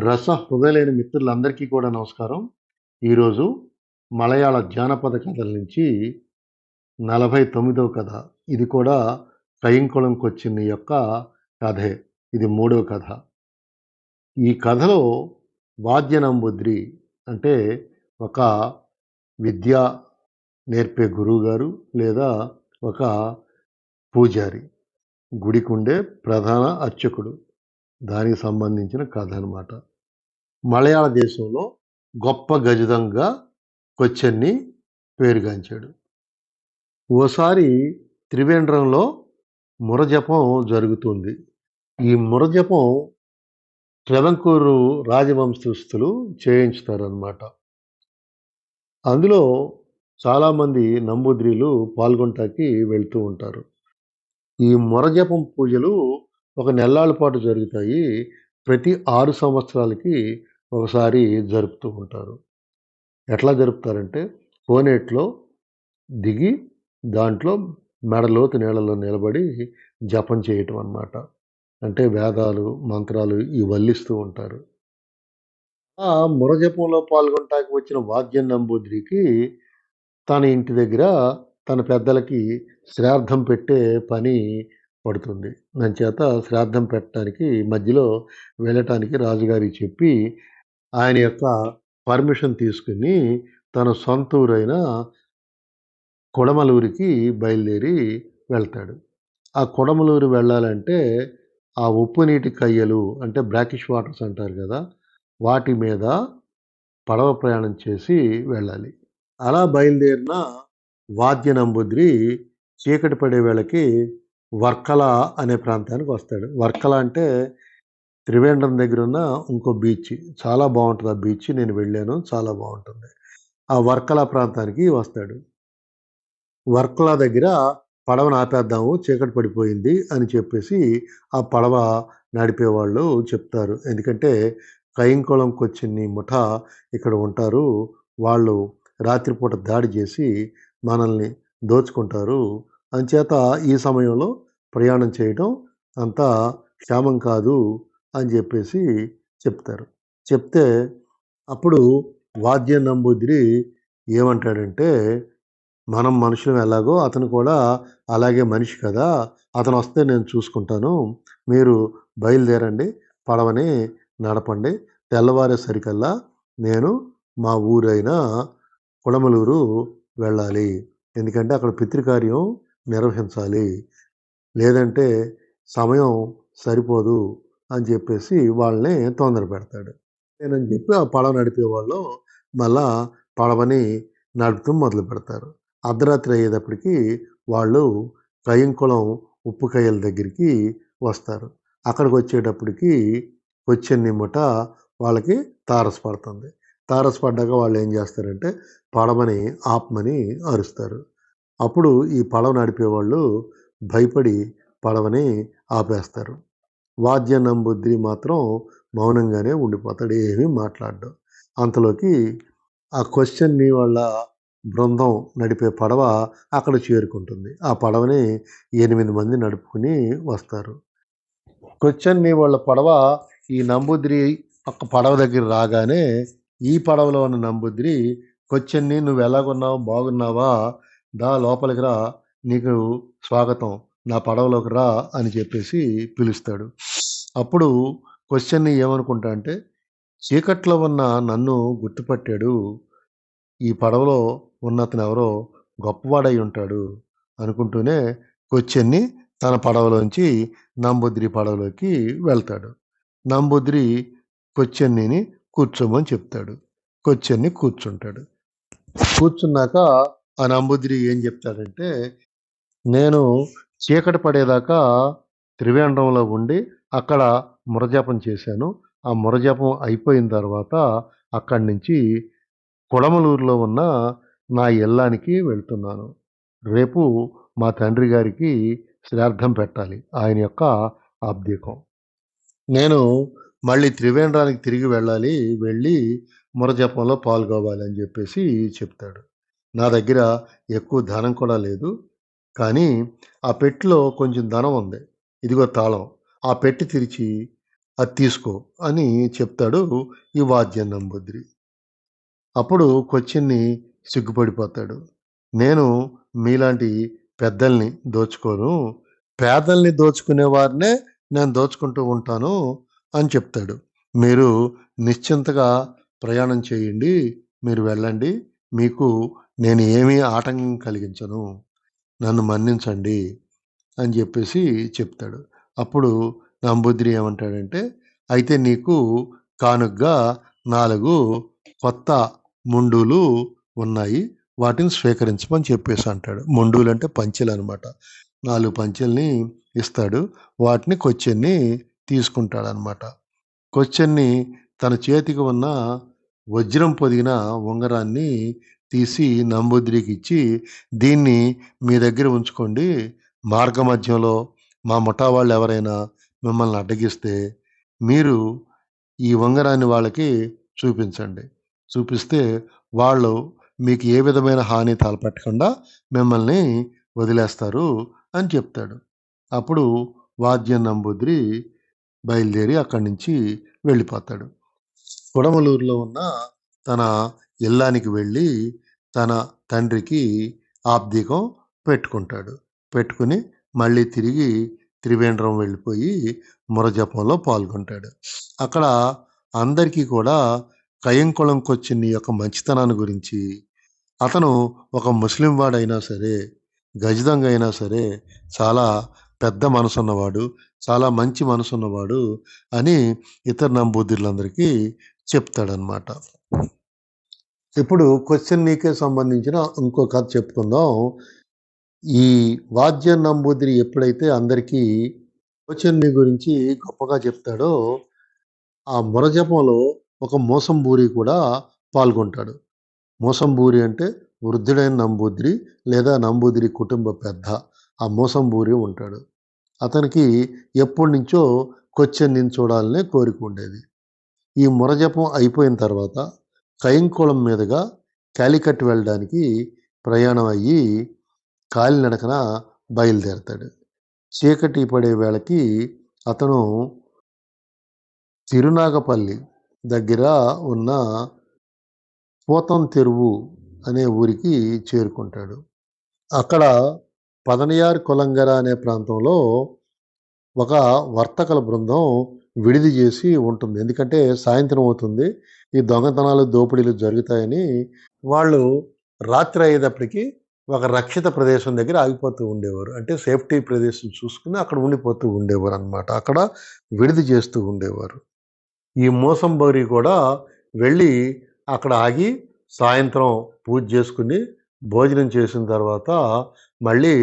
రస హృదయలేని మిత్రులందరికీ కూడా నమస్కారం. ఈరోజు మలయాళ జానపద కథల నుంచి 49వ కథ. ఇది కూడా కయ్యంకుళంకొచ్చిన్ని యొక్క కథే. ఇది మూడవ కథ. ఈ కథలో వాద్య నంబుద్రి అంటే ఒక విద్య నేర్పే గురువుగారు లేదా ఒక పూజారి. గుడికుండే ప్రధాన అర్చకుడు. దానికి సంబంధించిన కథ అనమాట. మలయాళ దేశంలో గొప్ప గజదంగా కొచ్చెన్ని పేరుగాంచాడు. ఓసారి త్రివేంద్రంలో మురజపం జరుగుతుంది. ఈ మురజపం ట్రెవంకూరు రాజవంశస్థులు చేయించుతారనమాట. అందులో చాలామంది నంబూద్రిలు పాల్గొంటాకి వెళ్తూ ఉంటారు. ఈ మురజపం పూజలు ఒక నెల్లాళ్ళ పాటు జరుగుతాయి. ప్రతి ఆరు సంవత్సరాలకి ఒకసారి జరుపుతూ ఉంటారు. ఎట్లా జరుపుతారంటే కోనేట్లో దిగి దాంట్లో మెడలోతు నీళ్ళలో నిలబడి జపం చేయటం అన్నమాట. అంటే వేదాలు, మంత్రాలు ఇవి వల్లిస్తూ ఉంటారు. ఆ మురజపంలో పాల్గొనటానికి వచ్చిన వాద్యం నంబూద్రికి తన ఇంటి దగ్గర తన పెద్దలకి శ్రార్థం పెట్టే పని పడుతుంది. దానిచేత శ్రాద్ధం పెట్టడానికి మధ్యలో వెళ్ళటానికి రాజుగారికి చెప్పి ఆయన యొక్క పర్మిషన్ తీసుకొని తన సొంత ఊరైన కొడమలూరికి బయలుదేరి వెళ్తాడు. ఆ కొడమలూరు వెళ్ళాలంటే ఆ ఉప్పు నీటి కయ్యలు అంటే బ్రాకిష్ వాటర్స్ అంటారు కదా! వాటి మీద పడవ ప్రయాణం చేసి వెళ్ళాలి. అలా బయలుదేరిన వాద్య నంబుద్రి చీకటి పడే వేళకి వర్కల అనే ప్రాంతానికి వస్తాడు. వర్కల అంటే త్రివేంద్రం దగ్గర ఉన్న ఇంకో బీచ్. చాలా బాగుంటుంది ఆ బీచ్. నేను వెళ్ళాను. చాలా బాగుంటుంది ఆ వర్కల ప్రాంతానికి వస్తాడు. వర్కల దగ్గర పడవను ఆపేద్దాము. చీకటి పడిపోయింది అని చెప్పేసి ఆ పడవ నడిపేవాళ్ళు చెప్తారు. ఎందుకంటే కయ్యంకుళంకొచ్చిన్ని ముఠ ఇక్కడ ఉంటారు. వాళ్ళు రాత్రిపూట దాడి చేసి మనల్ని దోచుకుంటారు. అంచేత ఈ సమయంలో ప్రయాణం చేయటం అంత క్షేమం కాదు అని చెప్పేసి చెప్తారు. చెప్తే అప్పుడు వాద్య నంబూద్రి ఏమంటాడంటే మనం మనుషులం ఎలాగో అతను కూడా అలాగే మనిషి కదా! అతను వస్తే నేను చూసుకుంటాను. మీరు బయలుదేరండి. పడవని నడపండి. తెల్లవారేసరికల్లా నేను మా ఊరైన కుడమలూరు వెళ్ళాలి. ఎందుకంటే అక్కడ పితృకార్యం నిర్వహించాలి. లేదంటే సమయం సరిపోదు అని చెప్పేసి వాళ్ళని తొందర పెడతాడు. నేనని చెప్పి ఆ పడవ నడిపేవాళ్ళు మళ్ళా పడవని నడుపుతూ మొదలు పెడతారు అర్ధరాత్రి అయ్యేటప్పటికి వాళ్ళు కయ్యంకుళం ఉప్పు కయ్యల దగ్గరికి వస్తారు. అక్కడికి వచ్చేటప్పటికి వచ్చే ముఠ వాళ్ళకి తారసపడుతుంది. తారసపడ్డాక ఏం చేస్తారంటే పడవని ఆపమని అరుస్తారు. అప్పుడు ఈ పడవ నడిపేవాళ్ళు భయపడి పడవని ఆపేస్తారు. వాద్య నంబుద్రి మాత్రం మౌనంగానే ఉండిపోతాడు. ఏమీ మాట్లాడడం అంతలోకి ఆ క్వశ్చన్ని వాళ్ళ బృందం నడిపే పడవ అక్కడ చేరుకుంటుంది. ఆ పడవని ఎనిమిది మంది నడుపుకొని వస్తారు. క్వశ్చన్ని వాళ్ళ పడవ ఈ నంబూద్రి ఒక పడవ దగ్గర రాగానే ఈ పడవలో ఉన్న నంబుద్రి క్వశ్చన్ని నువ్వు ఎలాగున్నావు బాగున్నావా? దా లోపలికి రా. నీకు స్వాగతం. నా పడవలోకి రా" అని చెప్పేసి పిలుస్తాడు. అప్పుడు క్వశ్చన్ని ఏమనుకుంటా అంటే చీకట్లో ఉన్న నన్ను గుర్తుపట్టాడు. ఈ పడవలో ఉన్నతనెవరో గొప్పవాడై ఉంటాడు అనుకుంటూనే కొచ్చెన్ని తన పడవలోంచి నంబుద్రి పడవలోకి వెళ్తాడు. నంబుద్రి కొచ్చెన్నిని కూర్చోమని చెప్తాడు. కొచ్చెన్ని కూర్చుంటాడు. కూర్చున్నాక ఆ నంబుద్రి ఏం చెప్తాడంటే నేను చీకటి పడేదాకా త్రివేంద్రంలో ఉండి అక్కడ మురజపం చేశాను. ఆ మురజపం అయిపోయిన తర్వాత అక్కడి నుంచి కొడమలూరులో ఉన్న నా ఇల్లానికి వెళ్తున్నాను. రేపు మా తండ్రి గారికి శ్రార్థం పెట్టాలి. ఆయన యొక్క ఆబ్దీకం. నేను మళ్ళీ త్రివేంద్రానికి తిరిగి వెళ్ళాలి. వెళ్ళి మురజపంలో పాల్గొవాలి అని చెప్పేసి చెప్తాడు. నా దగ్గర ఎక్కువ ధనం కూడా లేదు. కానీ ఆ పెట్టెలో కొంచెం ధనం ఉంది. ఇదిగో తాళం. ఆ పెట్టె తెరిచి అది తీసుకో అని చెప్తాడు ఈ వాద్యం నంబుద్రి అప్పుడు కొచ్చిన్ని సిగ్గుపడిపోతాడు. నేను మీలాంటి పెద్దల్ని దోచుకోను. పేదల్ని దోచుకునే వారినే నేను దోచుకుంటూ ఉంటాను అని చెప్తాడు. మీరు నిశ్చింతగా ప్రయాణం చేయండి. మీరు వెళ్ళండి. మీకు నేను ఏమీ ఆటంకం కలిగించను. నన్ను మన్నించండి అని చెప్పేసి చెప్తాడు. అప్పుడు నంబుద్రి ఏమంటాడంటే అయితే నీకు కానుగ్గా నాలుగు కొత్త ముండులు ఉన్నాయి వాటిని స్వీకరించమని చెప్పేసి అంటాడు. ముండులు అంటే పంచెలు అనమాట నాలుగు పంచెల్ని ఇస్తాడు. వాటిని కొచ్చెన్ని తీసుకుంటాడు అనమాట కొచ్చెన్ని తన చేతికి ఉన్న వజ్రం పొదిగిన ఉంగరాన్ని తీసి నంబుద్రికి ఇచ్చి దీన్ని మీ దగ్గర ఉంచుకోండి. మార్గ మధ్యంలో మా ముఠా వాళ్ళు ఎవరైనా మిమ్మల్ని అడ్డగిస్తే మీరు ఈ ఉంగరాన్ని వాళ్ళకి చూపించండి. చూపిస్తే వాళ్ళు మీకు ఏ విధమైన హాని తలపెట్టకుండా మిమ్మల్ని వదిలేస్తారు అని చెప్తాడు. అప్పుడు వాద్యం నంబుద్రి బయలుదేరి అక్కడి నుంచి వెళ్ళిపోతాడు. కొడమలూరులో ఉన్న తన ఇల్లానికి వెళ్ళి తన తండ్రికి ఆబ్దికం పెట్టుకుంటాడు. పెట్టుకుని మళ్ళీ తిరిగి త్రివేంద్రం వెళ్ళిపోయి మురజపంలో పాల్గొంటాడు. అక్కడ అందరికీ కూడా కయంకుళం కొచ్చిన్ని యొక్క మంచితనాన్ని గురించి అతను ఒక ముస్లిం వాడైనా సరే గజదంగ అయినా సరే చాలా పెద్ద మనసు ఉన్నవాడు చాలా మంచి మనసు ఉన్నవాడు అని ఇతర నంబూదిర్లందరికీ చెప్తాడనమాట ఇప్పుడు క్వశ్చన్ నీకే సంబంధించిన ఇంకో కథ చెప్పుకుందాం. ఈ వాద్య నంబూదిరి ఎప్పుడైతే అందరికీ క్వశ్చన్ని గురించి గొప్పగా చెప్తాడో ఆ మురజపంలో ఒక మోసంబూరి కూడా పాల్గొంటాడు. మోసంబూరి అంటే వృద్ధుడైన నంబూద్రి లేదా నంబూదిరి కుటుంబ పెద్ద ఆ మోసంబూరి ఉంటాడు. అతనికి ఎప్పటి నుంచో కొచ్చెన్ని చూడాలనే కోరిక ఉండేది. ఈ మురజపం అయిపోయిన తర్వాత కయంకుళం మీదుగా కాలికట్ వెళ్ళడానికి ప్రయాణం అయ్యి కాలినడకన బయలుదేరతాడు. చీకటి పడే వేళకి అతను తిరునాగపల్లి దగ్గర ఉన్న పోతం తెరువు అనే ఊరికి చేరుకుంటాడు. అక్కడ పదనయార్ కొలంగర అనే ప్రాంతంలో ఒక వర్తకల బృందం విడిది చేసి ఉంటుంది. ఎందుకంటే సాయంత్రం అవుతుంది. ఈ దొంగతనాలు దోపిడీలు జరుగుతాయని వాళ్ళు రాత్రి అయ్యేటప్పటికి ఒక రక్షిత ప్రదేశం దగ్గర ఆగిపోతూ ఉండేవారు. అంటే సేఫ్టీ ప్రదేశం చూసుకుని అక్కడ ఉండిపోతూ ఉండేవారు అనమాట అక్కడ విడిది చేస్తూ ఉండేవారు. ఈ మోసంబౌరి కూడా వెళ్ళి అక్కడ ఆగి సాయంత్రం పూజ చేసుకుని భోజనం చేసిన తర్వాత మళ్ళీ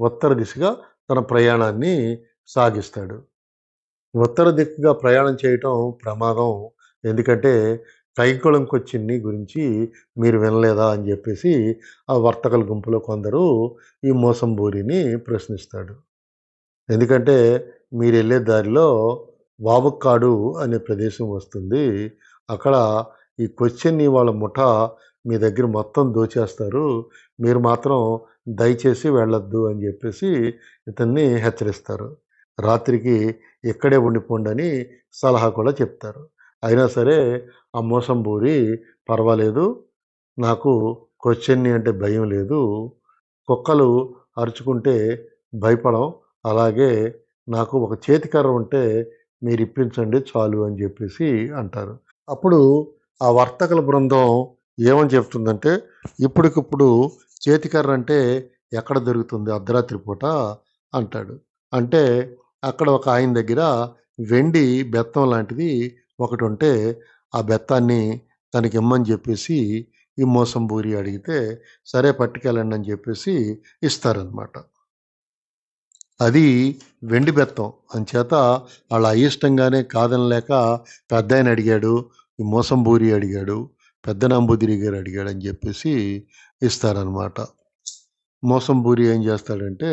ఉత్తర దిశగా తన ప్రయాణాన్ని సాగిస్తాడు. ఉత్తర దిక్కుగా ప్రయాణం చేయటం ప్రమాదం. ఎందుకంటే కైకుళం కొచ్చిన్ని గురించి మీరు వినలేదా అని చెప్పేసి ఆ వర్తకల గుంపులో కొందరు ఈ మోసంబూరిని ప్రశ్నిస్తాడు. ఎందుకంటే మీరు వెళ్ళే దారిలో వాబుక్కాడు అనే ప్రదేశం వస్తుంది. అక్కడ ఈ క్వశ్చన్ని వాళ్ళ ముఠ మీ దగ్గర మొత్తం దోచేస్తారు. మీరు మాత్రం దయచేసి వెళ్ళొద్దు అని చెప్పేసి ఇతన్ని హెచ్చరిస్తారు. రాత్రికి ఇక్కడే ఉండిపోండి అని సలహా కూడా చెప్తారు. అయినా సరే ఆ మోసం బూరి పర్వాలేదు నాకు క్వశ్చన్ని అంటే భయం లేదు కుక్కలు అరుచుకుంటే భయపడం అలాగే నాకు ఒక చేతికర్ర ఉంటే మీరు ఇప్పించండి చాలు అని చెప్పేసి అంటారు. అప్పుడు ఆ వర్తకుల బృందం ఏమని చెప్తుందంటే ఇప్పటికిప్పుడు చేతికర్ర అంటే ఎక్కడ దొరుకుతుంది అర్ధరాత్రి పూట? అంటాడు. అంటే అక్కడ ఒక ఆయన దగ్గర వెండి బెత్తం లాంటిది ఒకటి ఉంటే ఆ బెత్తాన్ని తనకి ఇమ్మని చెప్పేసి ఈ మోసంబూరి అడిగితే సరే పట్టుకెళ్ళండి అని చెప్పేసి ఇస్తారనమాట అది వెండి బెత్తం. అంచేత వాళ్ళ అయిష్టంగానే కాదనలేక పెద్ద ఆయన అడిగాడు ఈ మోసంబూరి అడిగాడు పెద్ద నంబూదిరి గారు అడిగాడు అని చెప్పేసి ఇస్తారనమాట మోసంబూరి ఏం చేస్తాడంటే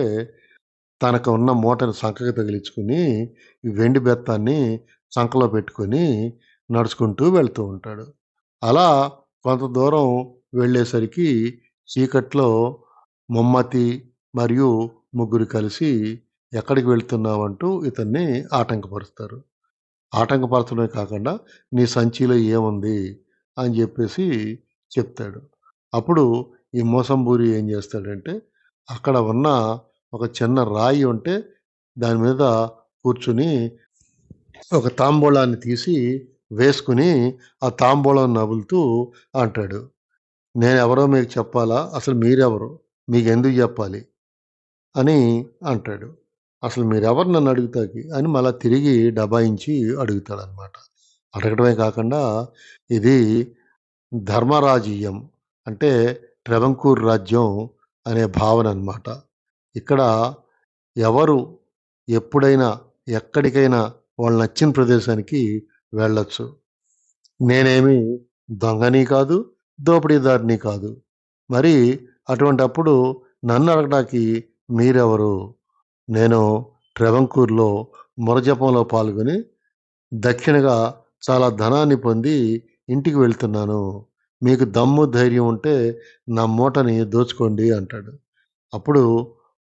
తనకు ఉన్న మూటను సంకకి తగిలించుకుని వెండి బెత్తాన్ని సంకలో పెట్టుకొని నడుచుకుంటూ వెళ్తూ ఉంటాడు. అలా కొంత దూరం వెళ్ళేసరికి చీకట్లో మమ్మతి మరియు ముగ్గురు కలిసి ఎక్కడికి వెళ్తున్నావంటూ ఇతన్ని ఆటంకపరుస్తారు. ఆటంకపరచడమే కాకుండా నీ సంచిలో ఏముంది? అని చెప్పేసి చెప్తాడు. అప్పుడు ఈ మోసంబూరి ఏం చేస్తాడంటే అక్కడ ఉన్న ఒక చిన్న రాయి ఉంటే దాని మీద కూర్చుని ఒక తాంబూలాన్ని తీసి వేసుకుని ఆ తాంబూలం నవ్వులుతూ అంటాడు. నేను ఎవరో మీకు చెప్పాలా? అసలు మీరెవరు? మీకు ఎందుకు చెప్పాలి? అని అంటాడు. అసలు మీరెవరు నన్ను అడుగుతాకి? అని మళ్ళీ తిరిగి డబాయించి అడుగుతాడనమాట. అడగడమే కాకుండా ఇది ధర్మరాజీయం అంటే ట్రెవంకూర్ రాజ్యం అనే భావన అన్నమాట. ఇక్కడ ఎవరు ఎప్పుడైనా ఎక్కడికైనా వాళ్ళు నచ్చిన ప్రదేశానికి వెళ్ళొచ్చు. నేనేమి దొంగని కాదు దోపిడీదారిని కాదు. మరి అటువంటప్పుడు నన్ను అడగడానికి మీరెవరు? నేను ట్రెవంకూర్లో మురజపంలో పాల్గొని దక్షిణగా చాలా ధనాన్ని పొంది ఇంటికి వెళ్తున్నాను. మీకు దమ్ము ధైర్యం ఉంటే నా మూటని దోచుకోండి అంటాడు. అప్పుడు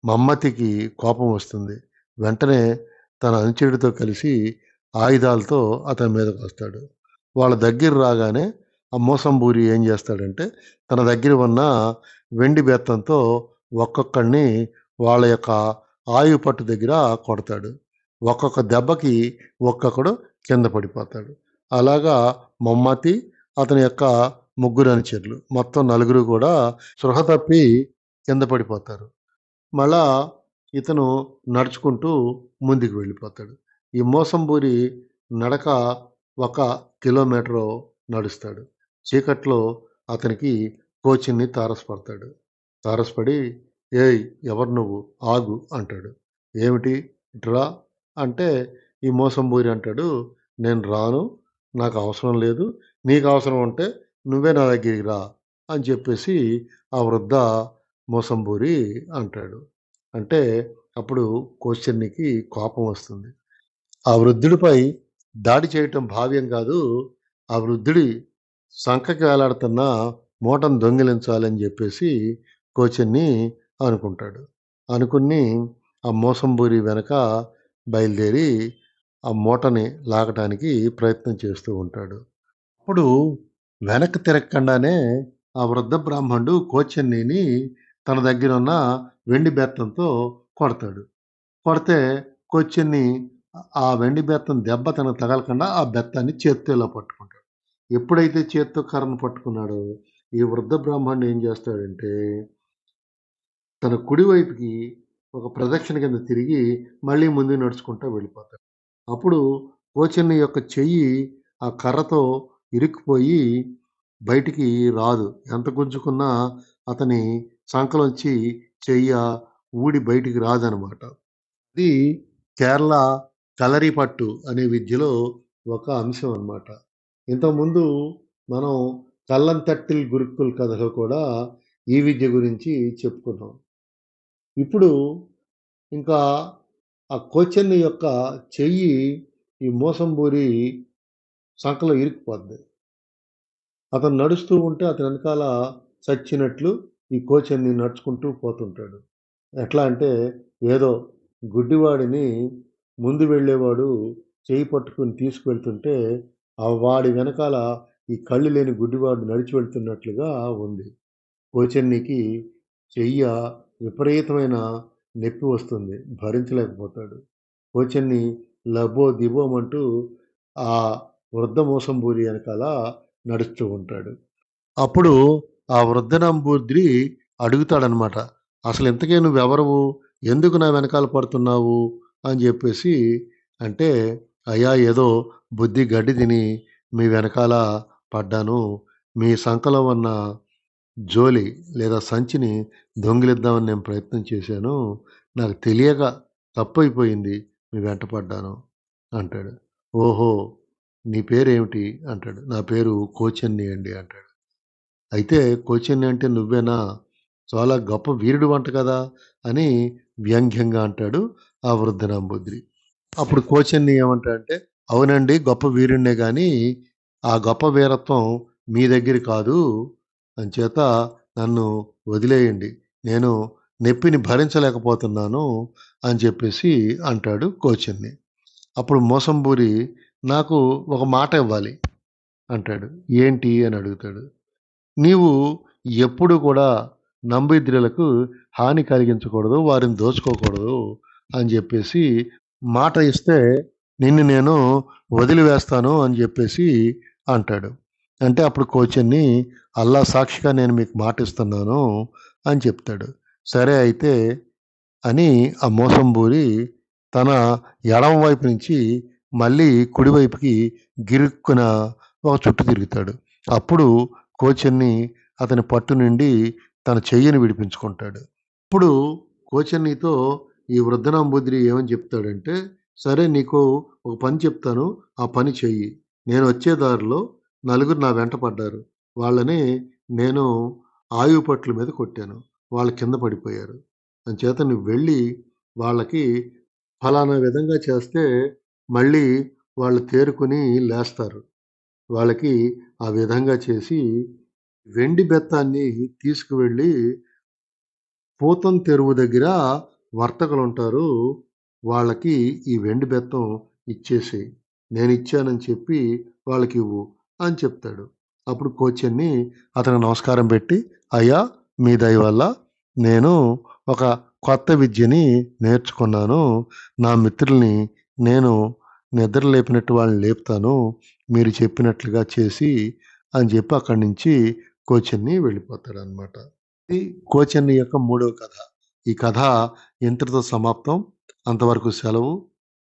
మమ్మతికి కోపం వస్తుంది. వెంటనే తన అనుచరుడితో కలిసి ఆయుధాలతో అతని మీదకి వస్తాడు. వాళ్ళ దగ్గర రాగానే ఆ మోసంబూరి ఏం చేస్తాడంటే తన దగ్గర ఉన్న వెండి బెత్తంతో ఒక్కొక్కడిని వాళ్ళ యొక్క ఆయు పట్టు దగ్గర కొడతాడు. ఒక్కొక్క దెబ్బకి ఒక్కొక్కడు కింద పడిపోతాడు. అలాగా మమ్మతి అతని యొక్క ముగ్గురు అనుచరులు మొత్తం నలుగురు కూడా సృహ తప్పి కింద పడిపోతారు. మళ్ళా ఇతను నడుచుకుంటూ ముందుకు వెళ్ళిపోతాడు. ఈ మోసంబూరి నడక ఒక కిలోమీటరు నడుస్తాడు. చీకట్లో అతనికి కోచిన్ని తారసపడతాడు. తారసపడి ఏయ్ ఎవరు నువ్వు? ఆగు అంటాడు. ఏమిటి? ఇట్రా అంటే ఈ మోసంబూరి అంటాడు. నేను రాను నాకు అవసరం లేదు నీకు అవసరం ఉంటే నువ్వే నా దగ్గరికి రా అని చెప్పేసి ఆ వృద్ధ మోసంబూరి అంటాడు. అంటే అప్పుడు కోశ్చన్నికి కోపం వస్తుంది. ఆ వృద్ధుడిపై దాడి చేయటం భావ్యం కాదు. ఆ వృద్ధుడి సంఖకి వేలాడుతున్న మూటను దొంగిలించాలని చెప్పేసి కోచన్ని అనుకుంటాడు. అనుకుని ఆ మోసంబూరి వెనక బయలుదేరి ఆ మూటని లాగటానికి ప్రయత్నం చేస్తూ ఉంటాడు. అప్పుడు వెనక్కి తిరగకుండానే ఆ వృద్ధ బ్రాహ్మణుడు కోచన్నిని తన దగ్గర ఉన్న వెండి బెత్తంతో కొడతాడు. కొడితే కొచ్చిన్ని ఆ వెండి బెత్తం దెబ్బ తనకు తగలకుండా ఆ బెత్తాన్ని చేత్తో ఇలా పట్టుకుంటాడు. ఎప్పుడైతే చేత్తో కర్రను పట్టుకున్నాడో ఈ వృద్ధ బ్రాహ్మణుడు ఏం చేస్తాడంటే తన కుడివైపుకి ఒక ప్రదక్షిణ కింద తిరిగి మళ్ళీ ముందు నడుచుకుంటూ వెళ్ళిపోతాడు. అప్పుడు కోచన్ని యొక్క చెయ్యి ఆ కర్రతో ఇరుక్కుపోయి బయటికి రాదు. ఎంత గుంజుకున్నా అతని సంకలోంచి చెయ్య ఊడి బయటికి రాదనమాట. ఇది కేరళ కలరి పట్టు అనే విద్యలో ఒక అంశం అన్నమాట. ఇంతకుముందు మనం కల్లంతట్టిల్ గురుకుల్ కథలో కూడా ఈ విద్య గురించి చెప్పుకున్నాం. ఇప్పుడు ఇంకా ఆ కోచెన్ యొక్క చెయ్యి ఈ మోసంబూరి సంకలో ఇరుక్కుపోద్ది. అతను నడుస్తూ ఉంటే అతని వెనకాల చచ్చినట్లు ఈ కోచన్ని నడుచుకుంటూ పోతుంటాడు. ఎట్లా అంటే ఏదో గుడ్డివాడిని ముందు వెళ్ళేవాడు చేయి పట్టుకుని తీసుకువెళ్తుంటే ఆ వాడి వెనకాల ఈ కళ్ళు లేని గుడ్డివాడు నడిచి వెళ్తున్నట్లుగా ఉంది. కోచన్నికి చెయ్య విపరీతమైన నొప్పి వస్తుంది. భరించలేకపోతాడు. కోచన్ని లబో దిబోమంటూ ఆ వృద్ధ మోసంబూరి వెనకాల నడుస్తూ ఉంటాడు. అప్పుడు ఆ వృద్ధ నంబూద్రి అడుగుతాడనమాట అసలు ఇంతకే నువ్వెవరవు? ఎందుకు నా వెనకాల పడుతున్నావు? అని చెప్పేసి అంటే అయ్యా ఏదో బుద్ధి గడ్డి తిని మీ వెనకాల పడ్డాను. మీ సంకలో ఉన్న జోలి లేదా సంచిని దొంగిలిద్దామని నేను ప్రయత్నం చేశాను. నాకు తెలియక తప్పైపోయింది. మీ వెంట పడ్డాను. అంటాడు. ఓహో నీ పేరేమిటి? అంటాడు. నా పేరు కోచన్ని అండి అంటాడు. అయితే కోచన్ని అంటే నువ్వేనా? చాలా గొప్ప వీరుడు వంట కదా అని వ్యంగ్యంగా అంటాడు ఆ వృద్ధ నంబూద్రి అప్పుడు కోచన్ని ఏమంటాడంటే అవునండి గొప్ప వీరుణ్ణే కానీ ఆ గొప్ప వీరత్వం మీ దగ్గర కాదు. అంచేత నన్ను వదిలేయండి. నేను నొప్పిని భరించలేకపోతున్నాను అని చెప్పేసి అంటాడు కోచన్ని అప్పుడు మోసంబూరి నాకు ఒక మాట ఇవ్వాలి అంటాడు. ఏంటి? అని అడుగుతాడు. నీవు ఎప్పుడు కూడా నంబిద్రులకు హాని కలిగించకూడదు వారిని దోచుకోకూడదు అని చెప్పేసి మాట ఇస్తే నిన్ను నేను వదిలివేస్తాను అని చెప్పేసి అంటాడు. అంటే అప్పుడు కోచన్ని అల్లా సాక్షిగా నేను మీకు మాట ఇస్తున్నాను అని చెప్తాడు. సరే అయితే అని ఆ మోసంబూరి తన ఎడమ వైపు నుంచి మళ్ళీ కుడివైపుకి గిరుక్కున ఒక చుట్టు తిరుగుతాడు. అప్పుడు కోచన్ని అతని పట్టు నుండి తన చెయ్యిని విడిపించుకుంటాడు. ఇప్పుడు కోచన్నితో ఈ వృద్ధనాంబుద్రి ఏమని చెప్తాడంటే సరే నీకు ఒక పని చెప్తాను ఆ పని చెయ్యి. నేను వచ్చే దారిలో నలుగురు నా వెంట పడ్డారు. వాళ్ళని నేను ఆయువు పట్ల మీద కొట్టాను. వాళ్ళు కింద పడిపోయారు. అంచేత నువ్వు వెళ్ళి వాళ్ళకి ఫలానా విధంగా చేస్తే మళ్ళీ వాళ్ళు తేరుకుని లేస్తారు. వాళ్ళకి ఆ విధంగా చేసి వెండి బెత్తాన్ని తీసుకువెళ్ళి పూతం తెరువు దగ్గర వర్తకులు ఉంటారు వాళ్ళకి ఈ వెండి బెత్తం ఇచ్చేసి నేను ఇచ్చానని చెప్పి వాళ్ళకి ఇవ్వు అని చెప్తాడు. అప్పుడు కోచన్ని అతను నమస్కారం పెట్టి అయ్యా మీ దయ వల్ల నేను ఒక కొత్త విద్యని నేర్చుకున్నాను. నా మిత్రుల్ని నేను నిద్ర లేపినట్టు వాళ్ళని లేపుతాను మీరు చెప్పినట్లుగా చేసి అని చెప్పి అక్కడి నుంచి కోచన్ని వెళ్ళిపోతాడు అనమాట ఇది కోచన్ని యొక్క మూడవ కథ. ఈ కథ ఇంతటితో సమాప్తం. అంతవరకు సెలవు.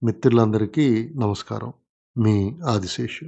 మిత్రులందరికీ నమస్కారం. మీ ఆదిశేషు.